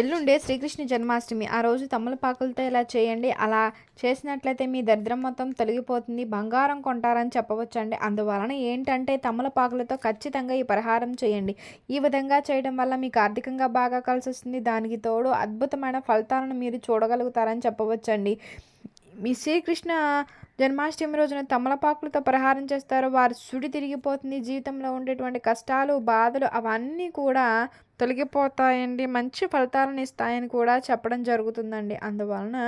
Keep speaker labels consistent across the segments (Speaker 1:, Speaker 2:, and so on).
Speaker 1: ఎల్లుండే శ్రీకృష్ణ జన్మాష్టమి. ఆ రోజు తమలపాకులతో ఇలా చేయండి అలా చేసినట్లయితే మీ దరిద్రం మొత్తం తొలగిపోతుంది బంగారం కొంటారని చెప్పవచ్చండి. అందువలన ఏంటంటే తమలపాకులతో ఖచ్చితంగా ఈ పరిహారం చేయండి. ఈ విధంగా చేయడం వల్ల మీకు ఆర్థికంగా బాగా కలిసి వస్తుంది దానికి తోడు అద్భుతమైన ఫలితాలను మీరు చూడగలుగుతారని చెప్పవచ్చండి. మీ శ్రీకృష్ణ జన్మాష్టమి రోజున తమలపాకులతో పరిహారం చేస్తారు వారి సుడి తిరిగిపోతుంది. జీవితంలో ఉండేటువంటి కష్టాలు బాధలు అవన్నీ కూడా తొలగిపోతాయండి మంచి ఫలితాలను ఇస్తాయని కూడా చెప్పడం జరుగుతుందండి. అందువలన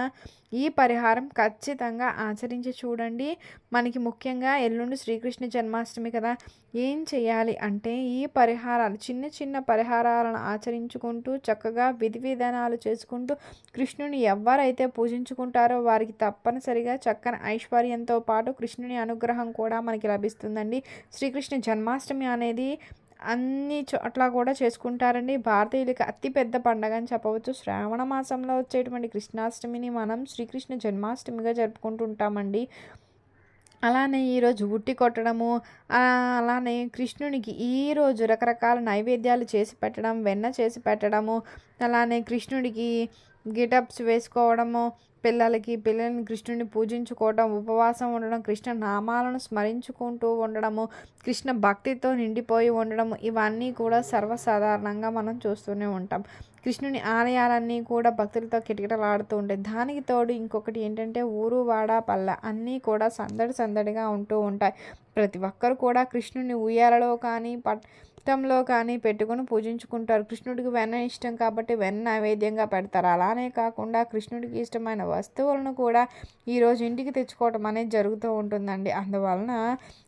Speaker 1: ఈ పరిహారం ఖచ్చితంగా ఆచరించి చూడండి. మనకి ముఖ్యంగా ఎల్లుండి శ్రీకృష్ణ జన్మాష్టమి కదా ఏం చేయాలి అంటే ఈ పరిహారాలు చిన్న చిన్న పరిహారాలను ఆచరించుకుంటూ చక్కగా విధి విధానాలు చేసుకుంటూ కృష్ణుని ఎవరైతే పూజించుకుంటారో వారికి తప్పనిసరిగా చక్కని ఐశ్వర్యంతో పాటు కృష్ణుని అనుగ్రహం కూడా మనకి లభిస్తుందండి. శ్రీకృష్ణ జన్మాష్టమి అనేది అన్ని చోట్ల కూడా చేసుకుంటారండి. భారతీయులకి అతిపెద్ద పండగ అని చెప్పవచ్చు. శ్రావణ మాసంలో వచ్చేటువంటి కృష్ణాష్టమిని మనం శ్రీకృష్ణ జన్మాష్టమిగా జరుపుకుంటుంటామండి. అలానే ఈరోజు ఉట్టి కొట్టడము అలానే కృష్ణునికి ఈరోజు రకరకాల నైవేద్యాలు చేసి పెట్టడం వెన్న చేసి పెట్టడము అలానే కృష్ణుడికి గిటప్స్ వేసుకోవడము పిల్లలకి పిల్లల్ని కృష్ణుని పూజించుకోవడం ఉపవాసం ఉండడం కృష్ణ నామాలను స్మరించుకుంటూ ఉండడము కృష్ణ భక్తితో నిండిపోయి ఉండడము ఇవన్నీ కూడా సర్వసాధారణంగా మనం చూస్తూనే ఉంటాం. కృష్ణుని ఆలయాలన్నీ కూడా భక్తులతో కిటకిటలాడుతూ ఉంటాయి దానికి తోడు ఇంకొకటి ఏంటంటే ఊరు వాడ పల్ల అన్నీ కూడా సందడి సందడిగా ఉంటూ ఉంటాయి. ప్రతి ఒక్కరు కూడా కృష్ణుని ఉయ్యాలలో కానీ పట్ ఇష్టంలో కానీ పెట్టుకుని పూజించుకుంటారు. కృష్ణుడికి వెన్న ఇష్టం కాబట్టి వెన్న నైవేద్యంగా పెడతారు. అలానే కాకుండా కృష్ణుడికి ఇష్టమైన వస్తువులను కూడా ఈరోజు ఇంటికి తెచ్చుకోవటం అనేది జరుగుతూ ఉంటుందండి. అందువలన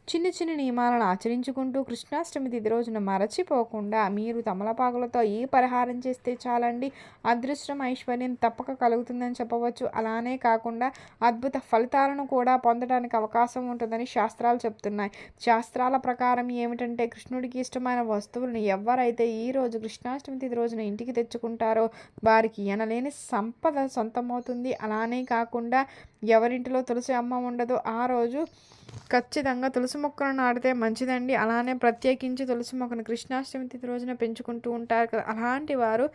Speaker 1: చిన్న చిన్న నియమాలను ఆచరించుకుంటూ కృష్ణాష్టమి తిథి రోజున మరచిపోకుండా మీరు తమలపాకులతో ఈ పరిహారం చేస్తే చాలండి? అదృష్టం ఐశ్వర్యం తప్పక కలుగుతుందని చెప్పవచ్చు. అలానే కాకుండా అద్భుత ఫలితాలను కూడా పొందడానికి అవకాశం ఉంటుందని శాస్త్రాలు చెప్తున్నాయి. శాస్త్రాల ప్రకారం ఏమిటంటే కృష్ణుడికి ఇష్టమైన వస్తువులను ఎవరైతే ఈరోజు కృష్ణాష్టమి తిథి రోజున ఇంటికి తెచ్చుకుంటారో వారికి ఎనలేని సంపద సొంతమవుతుంది. అలానే కాకుండా ఎవరింటిలో తులసి అమ్మ ఉండదో. ఆ రోజు ఖచ్చితంగా తులసి మొక్కను నాటితే మంచిదండి. అలానే ప్రత్యేకించి తులసి మొక్కను కృష్ణాష్టమి తిథి రోజున పెంచుకుంటూ ఉంటారు కదా. అలాంటి వారు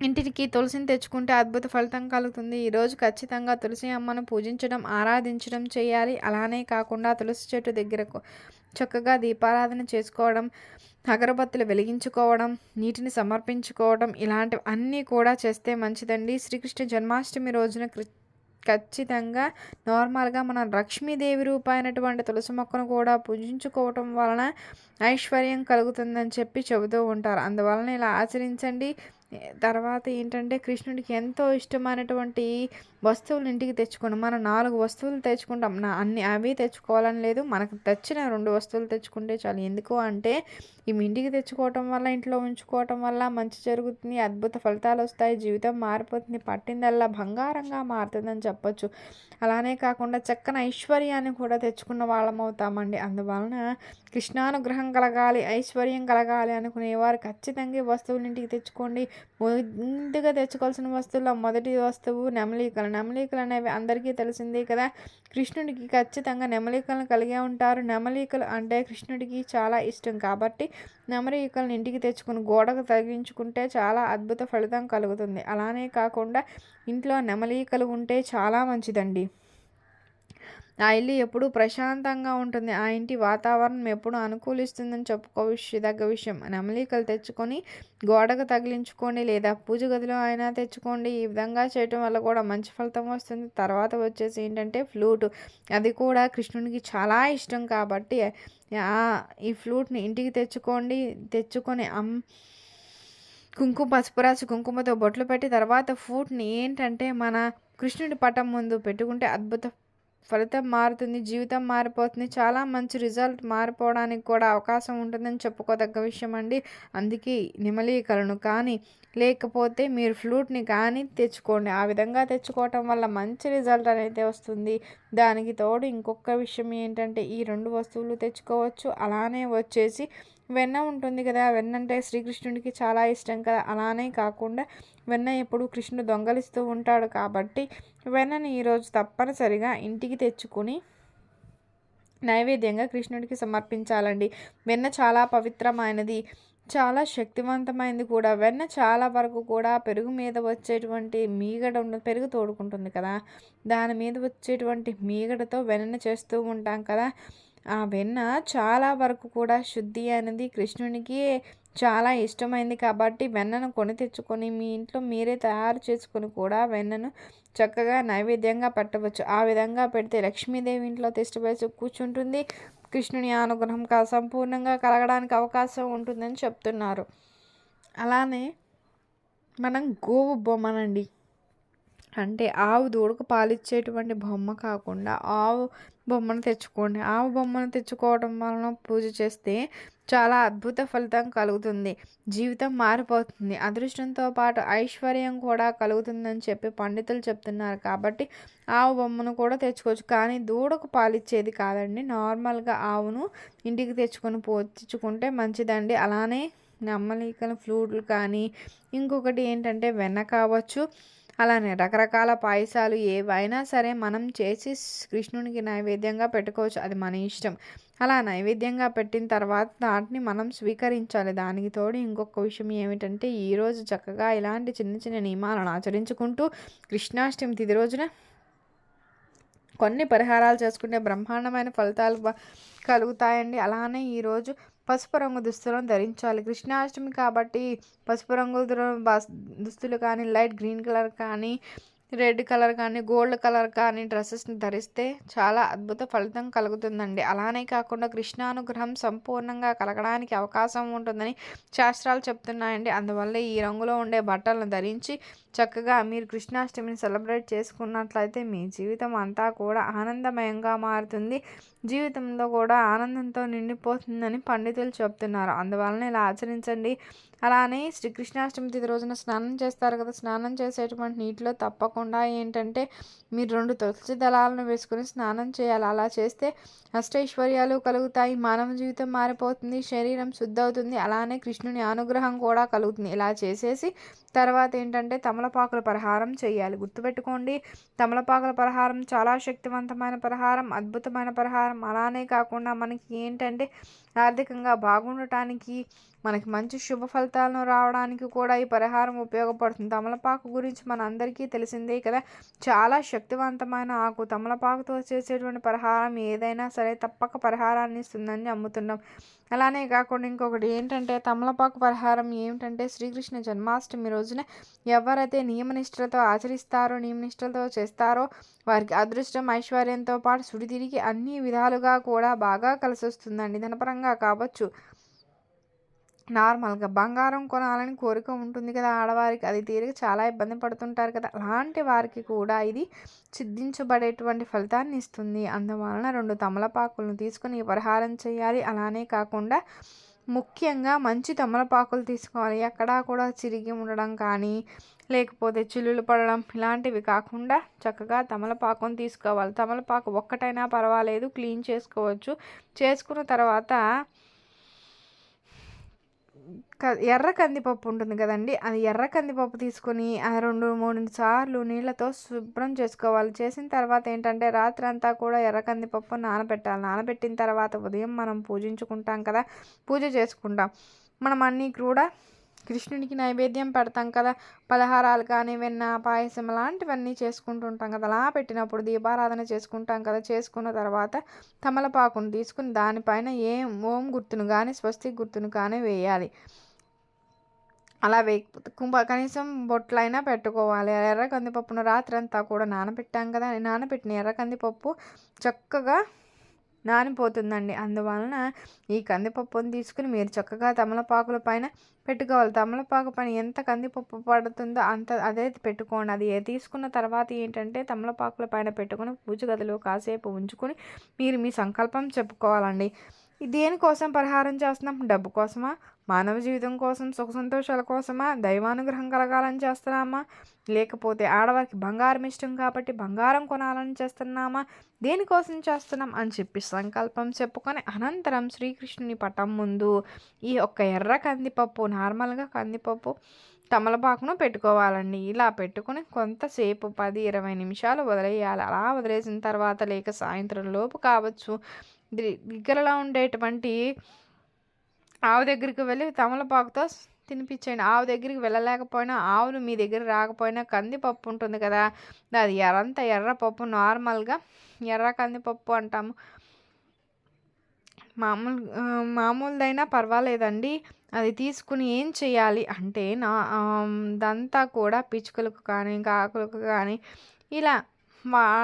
Speaker 1: ఇంటికి తులసిని తెచ్చుకుంటే అద్భుత ఫలితం కలుగుతుంది. ఈరోజు ఖచ్చితంగా తులసి అమ్మను పూజించడం ఆరాధించడం చేయాలి. అలానే కాకుండా తులసి చెట్టు దగ్గరకు చక్కగా దీపారాధన చేసుకోవడం అగరబత్తులు వెలిగించుకోవడం నీటిని సమర్పించుకోవడం ఇలాంటివి అన్నీ కూడా చేస్తే మంచిదండి. శ్రీకృష్ణ జన్మాష్టమి రోజున ఖచ్చితంగా నార్మల్గా మన లక్ష్మీదేవి రూపాయినటువంటి తులసి మొక్కను కూడా పూజించుకోవటం వలన ఐశ్వర్యం కలుగుతుందని చెప్పి చెబుతూ ఉంటారు. అందువలన ఇలా ఆచరించండి. తర్వాత ఏంటంటే కృష్ణుడికి ఎంతో ఇష్టమైనటువంటి వస్తువులు ఇంటికి తెచ్చుకోండి మనం నాలుగు వస్తువులు తెచ్చుకుంటాం. నా అన్ని అవి తెచ్చుకోవాలని లేదు. మనకు తెచ్చిన రెండు వస్తువులు తెచ్చుకుంటే చాలు. ఎందుకు అంటే ఇవి ఇంటికి తెచ్చుకోవటం వల్ల ఇంట్లో ఉంచుకోవటం వల్ల మంచి జరుగుతుంది. అద్భుత ఫలితాలు వస్తాయి. జీవితం మారిపోతుంది. పట్టిందల్లా బంగారంగా మారుతుందని చెప్పొచ్చు. అలానే కాకుండా చక్కని ఐశ్వర్యాన్ని కూడా తెచ్చుకున్న వాళ్ళం అవుతామండి. అందువలన కృష్ణానుగ్రహం కలగాలి ఐశ్వర్యం కలగాలి అనుకునేవారు ఖచ్చితంగా వస్తువులు ఇంటికి తెచ్చుకోండి. ముందుగా తెచ్చుకోవాల్సిన వస్తువుల్లో మొదటి వస్తువు నెమలికలు నెమలికలు అనేవి అందరికీ తెలిసిందే కదా. కృష్ణుడికి ఖచ్చితంగా నెమలికలను కలిగే ఉంటారు. నెమలికలు అంటే కృష్ణుడికి చాలా ఇష్టం కాబట్టి నెమలికలను ఇంటికి తెచ్చుకుని గోడకు తగిలించుకుంటే చాలా అద్భుత ఫలితం కలుగుతుంది. అలానే కాకుండా ఇంట్లో నెమలికలు ఉంటే చాలా మంచిదండి. ఆ ఇల్లు ఎప్పుడూ ప్రశాంతంగా ఉంటుంది. ఆ ఇంటి వాతావరణం ఎప్పుడు అనుకూలిస్తుందని చెప్పుకోదగ్గ విషయం. నెమలికలు తెచ్చుకొని గోడకు తగిలించుకోండి లేదా పూజ గదిలో అయినా తెచ్చుకోండి. ఈ విధంగా చేయటం వల్ల కూడా మంచి ఫలితం వస్తుంది. తర్వాత వచ్చేసి ఏంటంటే ఫ్లూట్. అది కూడా కృష్ణునికి చాలా ఇష్టం కాబట్టి ఈ ఫ్లూట్ని ఇంటికి తెచ్చుకోండి. తెచ్చుకొని అమ్ కుంకుమ పసుపు రాసి కుంకుమతో బొట్లు పెట్టి తర్వాత ఫ్రూట్ని ఏంటంటే మన కృష్ణుడి పటం ముందు పెట్టుకుంటే అద్భుత ఫలితం మారుతుంది జీవితం మారిపోతుంది. చాలా మంచి రిజల్ట్ మారిపోవడానికి కూడా అవకాశం ఉంటుందని చెప్పుకోదగ్గ విషయం అండి అందుకే నిమలీకలను కానీ లేకపోతే మీరు ఫ్లూట్ని కానీ తెచ్చుకోండి. ఆ విధంగా తెచ్చుకోవటం వల్ల మంచి రిజల్ట్ అనేది వస్తుంది. దానికి తోడు ఇంకొక విషయం ఏంటంటే ఈ రెండు వస్తువులు తెచ్చుకోవచ్చు. అలానే వచ్చేసి వెన్న ఉంటుంది కదా వెన్న అంటే శ్రీకృష్ణుడికి చాలా ఇష్టం కదా. అలానే కాకుండా వెన్న ఎప్పుడు కృష్ణుడు దొంగలిస్తూ ఉంటాడు కాబట్టి వెన్నని ఈరోజు తప్పనిసరిగా ఇంటికి తెచ్చుకుని నైవేద్యంగా కృష్ణుడికి సమర్పించాలండి. వెన్న చాలా పవిత్రమైనది చాలా శక్తివంతమైంది కూడా. వెన్న చాలా వరకు కూడా పెరుగు మీద వచ్చేటువంటి మీగడ ఉన్న పెరుగు తోడుకుంటుంది కదా. దాని మీద వచ్చేటువంటి మీగడతో వెన్నను చేస్తూ ఉంటాం కదా. ఆ వెన్న చాలా వరకు కూడా శుద్ధి అనేది కృష్ణునికి చాలా ఇష్టమైంది కాబట్టి వెన్నను కొని తెచ్చుకొని మీ ఇంట్లో మీరే తయారు చేసుకొని కూడా వెన్నను చక్కగా నైవేద్యంగా పెట్టవచ్చు. ఆ విధంగా పెడితే లక్ష్మీదేవి ఇంట్లో తిష్టవేసి కూర్చుంటుంది. కృష్ణుని అనుగ్రహం కా సంపూర్ణంగా కలగడానికి అవకాశం ఉంటుందని చెప్తున్నారు. అలానే మనం గోవు బొమ్మనండి. అంటే ఆవు దూడకు పాలిచ్చేటువంటి బొమ్మ కాకుండా ఆవు బొమ్మను తెచ్చుకోండి. ఆవు బొమ్మను తెచ్చుకోవడం వలన పూజ చేస్తే చాలా అద్భుత ఫలితం కలుగుతుంది. జీవితం మారిపోతుంది. అదృష్టంతో పాటు ఐశ్వర్యం కూడా కలుగుతుందని చెప్పి పండితులు చెప్తున్నారు కాబట్టి ఆవు బొమ్మను కూడా తెచ్చుకోవచ్చు. కానీ దూడకు పాలిచ్చేది కాదండి. నార్మల్గా ఆవును ఇంటికి తెచ్చుకొని పో మంచిదండి. అలానే నమ్మలికలు ఫ్లూట్లు కానీ ఇంకొకటి ఏంటంటే వెన్న కావచ్చు. అలానే రకరకాల పాయసాలు ఏవైనా సరే మనం చేసి కృష్ణునికి నైవేద్యంగా పెట్టుకోవచ్చు. అది మన ఇష్టం. అలా నైవేద్యంగా పెట్టిన తర్వాత దాటిని మనం స్వీకరించాలి. దానికి తోడు ఇంకొక విషయం ఏమిటంటే ఈరోజు చక్కగా ఇలాంటి చిన్న చిన్న నియమాలను ఆచరించుకుంటూ కృష్ణాష్టమి తిది రోజున కొన్ని పరిహారాలు చేసుకుంటే బ్రహ్మాండమైన ఫలితాలు కలుగుతాయండి. అలానే ఈరోజు పసుపు రంగు దుస్తులను ధరించాలి. కృష్ణాష్టమి కాబట్టి పసుపు రంగు దుస్తులు కానీ లైట్ గ్రీన్ కలర్ కానీ రెడ్ కలర్ కానీ గోల్డ్ కలర్ కానీ డ్రెస్సెస్ని ధరిస్తే చాలా అద్భుత ఫలితం కలుగుతుందండి. అలానే కాకుండా కృష్ణానుగ్రహం సంపూర్ణంగా కలగడానికి అవకాశం ఉంటుందని శాస్త్రాలు చెప్తున్నాయండి. అందువల్ల ఈ రంగులో ఉండే బట్టలను ధరించి చక్కగా మీరు కృష్ణాష్టమిని సెలబ్రేట్ చేసుకున్నట్లయితే మీ జీవితం అంతా కూడా ఆనందమయంగా మారుతుంది. జీవితంలో కూడా ఆనందంతో నిండిపోతుందని పండితులు చెప్తున్నారు అందువలన ఇలా ఆచరించండి. అలానే శ్రీకృష్ణాష్టమి తిథి రోజున స్నానం చేస్తారు కదా. స్నానం చేసేటువంటి నీటిలో తప్పకుండా ఏంటంటే మీరు రెండు తులసి దళాలను వేసుకుని స్నానం చేయాలి. అలా చేస్తే అష్టైశ్వర్యాలు కలుగుతాయి. మానవ జీవితం మారిపోతుంది. శరీరం శుద్ధి అవుతుంది అలానే కృష్ణుని అనుగ్రహం కూడా కలుగుతుంది. ఇలా చేసేసి తర్వాత ఏంటంటే తమలపాకుల పరిహారం చేయాలి. గుర్తుపెట్టుకోండి. తమలపాకుల పరిహారం చాలా శక్తివంతమైన పరిహారం అద్భుతమైన పరిహారం. అలానే కాకుండా మనకి ఏంటంటే ఆర్థికంగా బాగుండటానికి మనకి మంచి శుభ ఫలితాలను రావడానికి కూడా ఈ పరిహారం ఉపయోగపడుతుంది. తమలపాకు గురించి మన అందరికీ తెలిసిందే కదా. చాలా శక్తివంతమైన ఆకు. తమలపాకుతో చేసేటువంటి పరిహారం ఏదైనా సరే తప్పక పరిహారాన్ని ఇస్తుందని అమ్ముతున్నాం అలానే కాకుండా ఇంకొకటి ఏంటంటే తమలపాకు పరిహారం ఏమిటంటే శ్రీకృష్ణ జన్మాష్టమి రోజున ఎవరైతే నియమనిష్టలతో ఆచరిస్తారో నియమనిష్టలతో చేస్తారో వారికి అదృష్టం ఐశ్వర్యంతో పాటు సుడితిరిగి అన్ని విధాలుగా కూడా బాగా కలిసి వస్తుందండి ధనపరంగా కావచ్చు. నార్మల్గా బంగారం కొనాలని కోరిక ఉంటుంది కదా ఆడవారికి. అది తీరిక చాలా ఇబ్బంది పడుతుంటారు కదా. అలాంటి వారికి కూడా ఇది సిద్ధించబడేటువంటి ఫలితాన్ని ఇస్తుంది. అందువలన రెండు తమలపాకులను తీసుకొని పరిహారం చేయాలి. అలానే కాకుండా ముఖ్యంగా మంచి తమలపాకులు తీసుకోవాలి. ఎక్కడా కూడా చిరిగి ఉండడం కానీ లేకపోతే చిల్లులు పడడం ఇలాంటివి కాకుండా చక్కగా తమలపాకును తీసుకోవాలి. తమలపాకు ఒక్కటైనా పర్వాలేదు క్లీన్ చేసుకోవచ్చు. చేసుకున్న తర్వాత ఎర్ర కందిపప్పు ఉంటుంది కదండి అది ఎర్ర కందిపప్పు తీసుకొని రెండు మూడు సార్లు నీళ్ళతో శుభ్రం చేసుకోవాలి. చేసిన తర్వాత ఏంటంటే రాత్రి అంతా కూడా ఎర్ర కందిపప్పు నానబెట్టాలి. నానబెట్టిన తర్వాత ఉదయం మనం పూజించుకుంటాం కదా పూజ చేసుకుంటాం. మనం అన్నీ కూడా కృష్ణునికి నైవేద్యం పెడతాం కదా. పలహారాలు కానీ వెన్న పాయసం లాంటివన్నీ చేసుకుంటుంటాం కదా. అలా పెట్టినప్పుడు దీపారాధన చేసుకుంటాం కదా. చేసుకున్న తర్వాత తమలపాకును తీసుకుని దానిపైన ఏం ఓం గుర్తును కానీ స్వస్తి గుర్తును కానీ వేయాలి. అలా వేయకపోతే కుంభ కనీసం బొట్లైనా పెట్టుకోవాలి. ఎర్ర కందిపప్పును రాత్రి అంతా కూడా నానబెట్టాం కదా. నానబెట్టిన ఎర్ర కందిపప్పు చక్కగా నానిపోతుందండి. అందువలన ఈ కందిపప్పును తీసుకుని మీరు చక్కగా తమలపాకుల పైన పెట్టుకోవాలి. తమలపాకు పైన ఎంత కందిపప్పు పడుతుందో అంత అదే పెట్టుకోండి. అది తీసుకున్న తర్వాత ఏంటంటే తమలపాకుల పైన పెట్టుకుని పూజ గదిలో కాసేపు ఉంచుకొని మీరు మీ సంకల్పం చెప్పుకోవాలండి. దేనికోసం పరిహారం చేస్తున్నాం? డబ్బు కోసమా? మానవ జీవితం కోసం సుఖ సంతోషాల కోసమా? దైవానుగ్రహం కలగాలని చేస్తున్నామా? లేకపోతే ఆడవారికి బంగారం ఇష్టం కాబట్టి బంగారం కొనాలని చేస్తున్నామా? దేనికోసం చేస్తున్నాం? అని చెప్పి సంకల్పం చెప్పుకొని అనంతరం శ్రీకృష్ణుని పటం ముందు ఈ ఒక్క ఎర్ర కందిపప్పు నార్మల్గా కందిపప్పు తమలపాకును పెట్టుకోవాలండి. ఇలా పెట్టుకుని కొంతసేపు పది ఇరవై నిమిషాలు వదిలేయాలి. అలా వదిలేసిన తర్వాత లేక సాయంత్రం లోపు కావచ్చు. దగ్గరలో ఉండేటువంటి ఆవు దగ్గరికి వెళ్ళి తమలపాకుతో తినిపించండి. ఆవు దగ్గరికి వెళ్ళలేకపోయినా ఆవులు మీ దగ్గర రాకపోయినా కందిపప్పు ఉంటుంది కదా. అది ఎర్రంత ఎర్రపప్పు నార్మల్గా ఎర్ర కందిపప్పు అంటాము. మామూలు మామూలుదైనా పర్వాలేదండి. అది తీసుకుని ఏం చేయాలి అంటే నా దంతా కూడా పిచ్చుకలకు కానీ కాకులకు కానీ ఇలా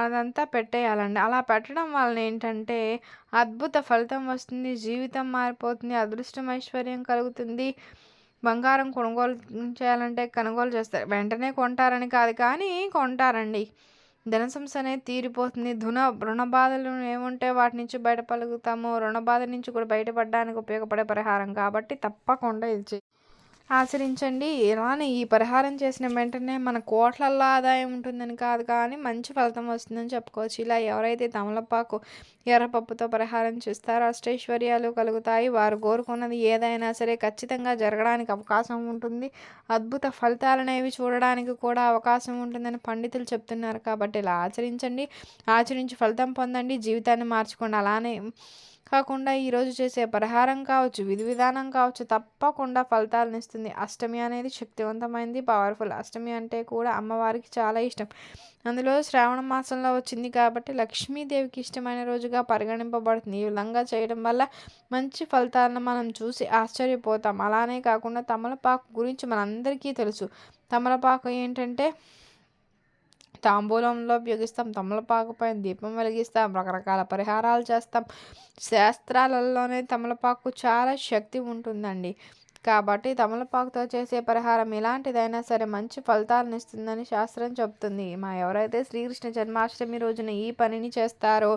Speaker 1: అదంతా పెట్టేయాలండి. అలా పెట్టడం వలన ఏంటంటే అద్భుత ఫలితం వస్తుంది జీవితం మారిపోతుంది అదృష్టం ఐశ్వర్యం కలుగుతుంది. బంగారం కొనుగోలు చేయాలంటే కొనుగోలు చేస్తారు. వెంటనే కొంటారని కాదు కానీ కొంటారండి. ధన సమస్య అనేది తీరిపోతుంది. ధున రుణ బాధలు ఏముంటే వాటి నుంచి బయటపలుగుతాము రుణ బాధ నుంచి కూడా బయటపడడానికి ఉపయోగపడే పరిహారం కాబట్టి తప్పకుండా ఇది ఆచరించండి. ఇలానే ఈ పరిహారం చేసిన వెంటనే మన కోట్లల్లో ఆదాయం ఉంటుందని కాదు కానీ మంచి ఫలితం వస్తుందని చెప్పుకోవచ్చు. ఇలా ఎవరైతే తమలపాకు ఎర్రపప్పుతో పరిహారం చేస్తారో అష్టైశ్వర్యాలు కలుగుతాయి. వారు కోరుకున్నది ఏదైనా సరే ఖచ్చితంగా జరగడానికి అవకాశం ఉంటుంది. అద్భుత ఫలితాలు అనేవి చూడడానికి కూడా అవకాశం ఉంటుందని పండితులు చెప్తున్నారు. కాబట్టి ఇలా ఆచరించండి. ఆచరించి ఫలితం పొందండి. జీవితాన్ని మార్చుకోండి. అలానే కాకుండా ఈరోజు చేసే పరిహారం కావచ్చు విధి విధానం కావచ్చు తప్పకుండా ఫలితాలను ఇస్తుంది. అష్టమి అనేది శక్తివంతమైంది పవర్ఫుల్ అష్టమి అంటే కూడా అమ్మవారికి చాలా ఇష్టం. అందులో శ్రావణ మాసంలో వచ్చింది కాబట్టి లక్ష్మీదేవికి ఇష్టమైన రోజుగా పరిగణింపబడుతుంది. ఈ విధంగా చేయడం వల్ల మంచి ఫలితాలను మనం చూసి ఆశ్చర్యపోతాం. అలానే కాకుండా తమలపాకు గురించి మనందరికీ తెలుసు. తమలపాకు ఏంటంటే తాంబూలంలో ఉపయోగిస్తాం తమలపాకు పైన దీపం వెలిగిస్తాం రకరకాల పరిహారాలు చేస్తాం. శాస్త్రాలలోనే తమలపాకు చాలా శక్తి ఉంటుందండి. కాబట్టి తమలపాకుతో చేసే పరిహారం ఎలాంటిదైనా సరే మంచి ఫలితాలను ఇస్తుందని శాస్త్రం చెబుతుంది. మా ఎవరైతే శ్రీకృష్ణ జన్మాష్టమి రోజున ఈ పనిని చేస్తారో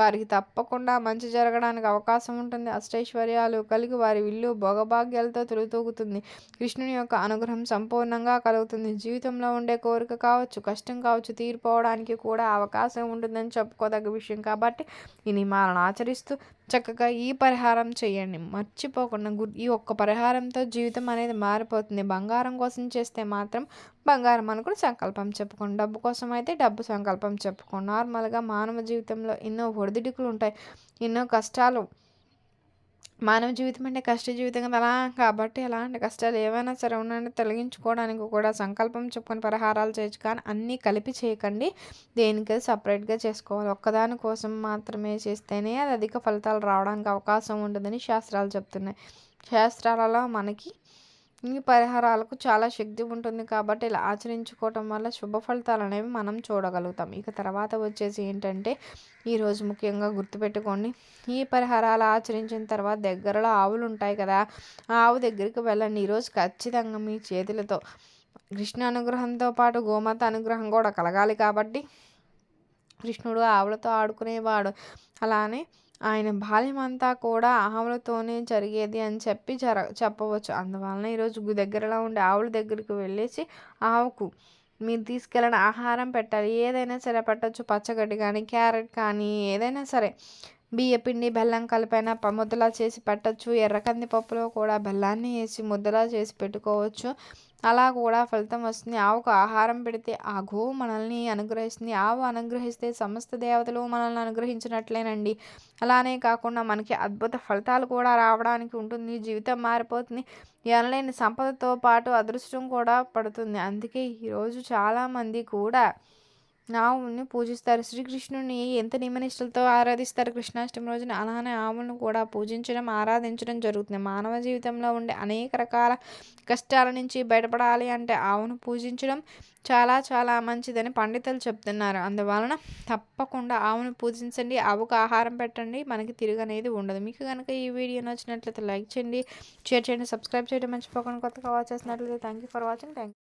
Speaker 1: వారికి తప్పకుండా మంచి జరగడానికి అవకాశం ఉంటుంది. అష్టైశ్వర్యాలు కలిగి వారి విల్లు భోగభాగ్యాలతో తొలితూగుతుంది కృష్ణుని యొక్క అనుగ్రహం సంపూర్ణంగా కలుగుతుంది. జీవితంలో ఉండే కోరిక కావచ్చు కష్టం కావచ్చు తీరిపోవడానికి కూడా అవకాశం ఉంటుందని చెప్పుకోదగ్గ విషయం కాబట్టి ఈ నియమాలను ఆచరిస్తూ చక్కగా ఈ పరిహారం చేయండి. మర్చిపోకుండా ఈ ఒక్క పరిహారంతో జీవితం అనేది మారిపోతుంది. బంగారం కోసం చేస్తే మాత్రం బంగారం అనుకుని సంకల్పం చెప్పుకోండి. డబ్బు కోసం అయితే డబ్బు సంకల్పం చెప్పుకోండి. నార్మల్గా మానవ జీవితంలో ఎన్నో ఒడిదుడుకులు ఉంటాయి. ఎన్నో కష్టాలు మానవ జీవితం అంటే కష్ట జీవితం కదా అలా కాబట్టి ఎలాంటి కష్టాలు ఏవైనా సరే ఉన్నాయని తొలగించుకోవడానికి కూడా సంకల్పం చెప్పుకొని పరిహారాలు చేయొచ్చు. కానీ అన్నీ కలిపి చేయకండి. దేనికి సపరేట్గా చేసుకోవాలి. ఒక్కదాని కోసం మాత్రమే చేస్తేనే అది అధిక ఫలితాలు రావడానికి అవకాశం ఉంటుందని శాస్త్రాలు చెప్తున్నాయి. శాస్త్రాలలో మనకి ఈ పరిహారాలకు చాలా శక్తి ఉంటుంది కాబట్టి ఇలా ఆచరించుకోవటం వల్ల శుభ ఫలితాలు అనేవి మనం చూడగలుగుతాం. ఇక తర్వాత వచ్చేసి ఏంటంటే ఈరోజు ముఖ్యంగా గుర్తుపెట్టుకోండి. ఈ పరిహారాలు ఆచరించిన తర్వాత దగ్గరలో ఆవులు ఉంటాయి కదా ఆవు దగ్గరికి వెళ్ళండి. ఈరోజు ఖచ్చితంగా మీ చేతులతో కృష్ణ అనుగ్రహంతో పాటు గోమాత అనుగ్రహం కూడా కలగాలి కాబట్టి కృష్ణుడు ఆవులతో ఆడుకునేవాడు. అలానే ఆయన బాల్యమంతా కూడా ఆవులతోనే జరిగేది అని చెప్పి జర చెప్పవచ్చు. అందువలన ఈరోజు దగ్గరలో ఉండే ఆవుల దగ్గరికి వెళ్ళేసి ఆవుకు మీరు తీసుకెళ్ళిన ఆహారం పెట్టాలి. ఏదైనా సరే పెట్టచ్చు. పచ్చగడ్డి కానీ క్యారెట్ కానీ ఏదైనా సరే బియ్యపిండి బెల్లం కలిపైన ముద్దలా చేసి పెట్టచ్చు. ఎర్ర కందిపప్పులో కూడా బెల్లాన్ని వేసి ముద్దలా చేసి పెట్టుకోవచ్చు. అలా కూడా ఫలితం వస్తుంది. ఆవుకు ఆహారం పెడితే ఆ గోవు మనల్ని అనుగ్రహిస్తుంది. ఆవు అనుగ్రహిస్తే సమస్త దేవతలు మనల్ని అనుగ్రహించినట్లేనండి. అలానే కాకుండా మనకి అద్భుత ఫలితాలు కూడా రావడానికి ఉంటుంది. జీవితం మారిపోతుంది. ఎనలేని సంపదతో పాటు అదృష్టం కూడా పడుతుంది. అందుకే ఈరోజు చాలామంది కూడా ఆవుని పూజిస్తారు. శ్రీకృష్ణుని ఎంత నియమనిష్టలతో ఆరాధిస్తారు. కృష్ణాష్టమి రోజున అలానే ఆవులను కూడా పూజించడం ఆరాధించడం జరుగుతుంది. మానవ జీవితంలో ఉండే అనేక రకాల కష్టాల నుంచి బయటపడాలి అంటే ఆవును పూజించడం చాలా చాలా మంచిదని పండితులు చెప్తున్నారు. అందువలన తప్పకుండా ఆవును పూజించండి. ఆవుకు ఆహారం పెట్టండి. మనకి తిరగనేది ఉండదు. మీకు కనుక ఈ వీడియో నచ్చినట్లయితే లైక్ చేయండి షేర్ చేయండి సబ్స్క్రైబ్ చేయడం మర్చిపోకుండా కొత్తగా వాచ్ చేసినట్లయితే thank you for watching thank